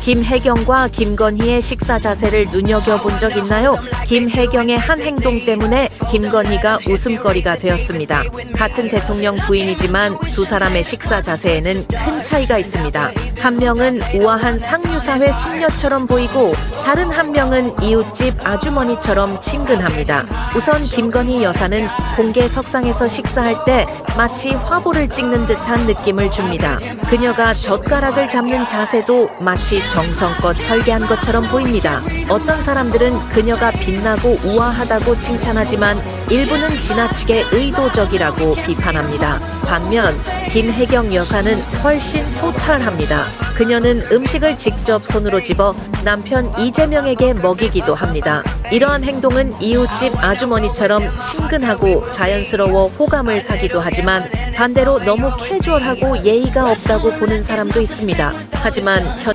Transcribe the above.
김혜경과 김건희의 식사 자세를 눈여겨본 적 있나요? 김혜경의 한 행동 때문에 김건희가 웃음거리가 되었습니다. 같은 대통령 부인이지만 두 사람의 식사 자세에는 큰 차이가 있습니다. 한 명은 우아한 상류사회 숙녀처럼 보이고 다른 한 명은 이웃집 아주머니처럼 친근합니다. 우선 김건희 여사는 공개 석상에서 식사할 때 마치 화보를 찍는 듯한 느낌을 줍니다. 그녀가 젓가락을 잡는 자세도 마치 정성껏 설계한 것처럼 보입니다. 어떤 사람들은 그녀가 빛나고 우아하다고 칭찬하지만 일부는 지나치게 의도적이라고 비판합니다. 반면 김혜경 여사는 훨씬 소탈합니다. 그녀는 음식을 직접 손으로 집어 남편 이재명에게 먹이기도 합니다. 이러한 행동은 이웃집 아주머니처럼 친근하고 자연스러워 호감을 사기도 하지만 반대로 너무 캐주얼하고 예의가 없다고 보는 사람도 있습니다. 하지만 현